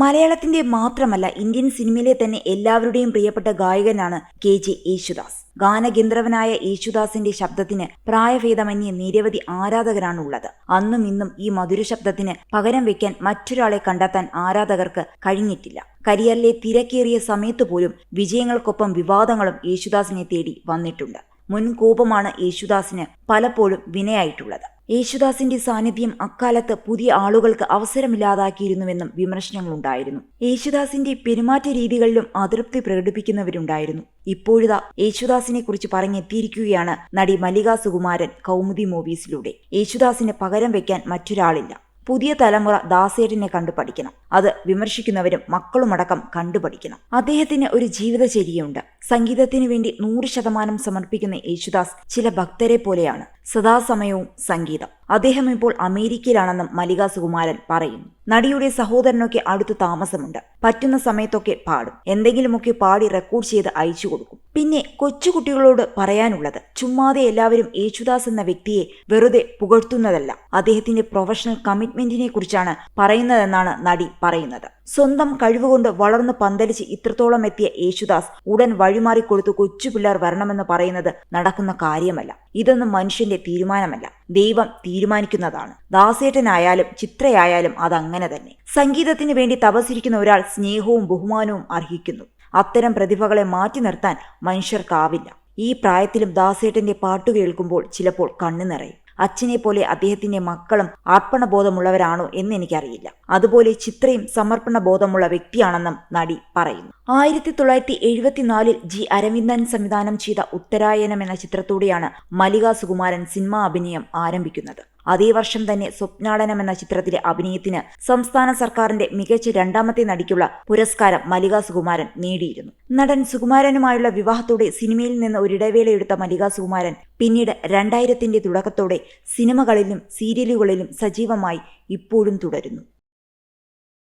മലയാളത്തിന്റെ മാത്രമല്ല ഇന്ത്യൻ സിനിമയിലെ തന്നെ എല്ലാവരുടെയും പ്രിയപ്പെട്ട ഗായകനാണ് കെ ജെ യേശുദാസ്. ഗാനഗന്ധർവനായ യേശുദാസിന്റെ ശബ്ദത്തിന് പ്രായഭേദമന്യേ നിരവധി ആരാധകരാണുള്ളത്. അന്നും ഇന്നും ഈ മധുര ശബ്ദത്തിന് പകരം വെക്കാൻ മറ്റൊരാളെ കണ്ടെത്താൻ ആരാധകർക്ക് കഴിഞ്ഞിട്ടില്ല. കരിയറിലെ തിരക്കേറിയ സമയത്ത് പോലും വിജയങ്ങൾക്കൊപ്പം വിവാദങ്ങളും യേശുദാസിനെ തേടി വന്നിട്ടുണ്ട്. മുൻകോപമാണ് യേശുദാസിന് പലപ്പോഴും വിനയായിട്ടുള്ളത്. യേശുദാസിന്റെ സാന്നിധ്യം അക്കാലത്ത് പുതിയ ആളുകൾക്ക് അവസരമില്ലാതാക്കിയിരുന്നുവെന്നും വിമർശനങ്ങളുണ്ടായിരുന്നു. യേശുദാസിന്റെ പെരുമാറ്റ രീതികളിലും അതൃപ്തി പ്രകടിപ്പിക്കുന്നവരുണ്ടായിരുന്നു. ഇപ്പോഴിതാ യേശുദാസിനെ കുറിച്ച് പറഞ്ഞെത്തിയിരിക്കുകയാണ് നടി മല്ലിക സുകുമാരൻ കൗമുദി മൂവീസിലൂടെ. യേശുദാസിന് പകരം വെക്കാൻ മറ്റൊരാളില്ല. പുതിയ തലമുറ ദാസേട്ടിനെ കണ്ടു പഠിക്കണം. അത് വിമർശിക്കുന്നവരും മക്കളുമടക്കം കണ്ടുപഠിക്കണം അദ്ദേഹത്തിന് ഒരു ജീവിതചര്യയുണ്ട്. സംഗീതത്തിനു വേണ്ടി നൂറ് ശതമാനം സമർപ്പിക്കുന്ന യേശുദാസ് ചില ഭക്തരെ പോലെയാണ്. സദാസമയവും സംഗീതം. അദ്ദേഹം ഇപ്പോൾ അമേരിക്കയിലാണെന്നും മല്ലിക സുകുമാരൻ പറയുന്നു. നടിയുടെ സഹോദരനൊക്കെ അടുത്ത് താമസമുണ്ട്. പറ്റുന്ന സമയത്തൊക്കെ പാടും. എന്തെങ്കിലുമൊക്കെ പാടി റെക്കോർഡ് ചെയ്ത് അയച്ചു കൊടുക്കും. പിന്നെ കൊച്ചുകുട്ടികളോട് പറയാനുള്ളത് ചുമ്മാതെ എല്ലാവരും യേശുദാസ് എന്ന വ്യക്തിയെ വെറുതെ പുകഴ്ത്തുന്നതല്ല. അദ്ദേഹത്തിന്റെ പ്രൊഫഷണൽ കമ്മിറ്റ്മെന്റിനെ കുറിച്ചാണ് പറയുന്നതെന്നാണ് നടി പറയുന്നത്. സ്വന്തം കഴിവുകൊണ്ട് വളർന്ന് പന്തലിച്ച് ഇത്രത്തോളം എത്തിയ യേശുദാസ് ഉടൻ വഴിമാറി കൊടുത്ത് കൊച്ചുപിള്ളേർ വരണമെന്ന് പറയുന്നത് നടക്കുന്ന കാര്യമല്ല. ഇതൊന്നും മനുഷ്യന്റെ തീരുമാനമല്ല. ദൈവം തീരുമാനിക്കുന്നതാണ്. ദാസേട്ടനായാലും ചിത്രയായാലും അതങ്ങനെ തന്നെ. സംഗീതത്തിന് വേണ്ടി തപസിരിക്കുന്ന ഒരാൾ സ്നേഹവും ബഹുമാനവും അർഹിക്കുന്നു. അത്തരം പ്രതിഭകളെ മാറ്റി നിർത്താൻ മനുഷ്യർക്കാവില്ല. ഈ പ്രായത്തിലും ദാസേട്ടന്റെ പാട്ട് കേൾക്കുമ്പോൾ ചിലപ്പോൾ കണ്ണു നിറയും. അച്ഛനെ പോലെ അദ്ദേഹത്തിന്റെ മക്കളും അർപ്പണബോധമുള്ളവരാണോ എന്ന് എനിക്കറിയില്ല. അതുപോലെ ചിത്രയും സമർപ്പണ ബോധമുള്ള വ്യക്തിയാണെന്നും നടി പറയുന്നു. ആയിരത്തി തൊള്ളായിരത്തി എഴുപത്തിനാലിൽ ജി അരവിന്ദൻ സംവിധാനം ചെയ്ത ഉത്തരായനം എന്ന ചിത്രത്തോടെയാണ് മല്ലിക സുകുമാരൻ സിനിമാ അഭിനയം ആരംഭിക്കുന്നത്. അതേ വർഷം തന്നെ സ്വപ്നാടനം എന്ന ചിത്രത്തിലെ അഭിനയത്തിന് സംസ്ഥാന സർക്കാരിന്റെ മികച്ച രണ്ടാമത്തെ നടിക്കുള്ള പുരസ്കാരം മല്ലിക സുകുമാരൻ നേടിയിരുന്നു. നടൻ സുകുമാരനുമായുള്ള വിവാഹത്തോടെ സിനിമയിൽ നിന്ന് ഒരിടവേളയെടുത്ത മല്ലിക സുകുമാരൻ പിന്നീട് രണ്ടായിരത്തിന്റെ തുടക്കത്തോടെ സിനിമകളിലും സീരിയലുകളിലും സജീവമായി ഇപ്പോഴും തുടരുന്നു.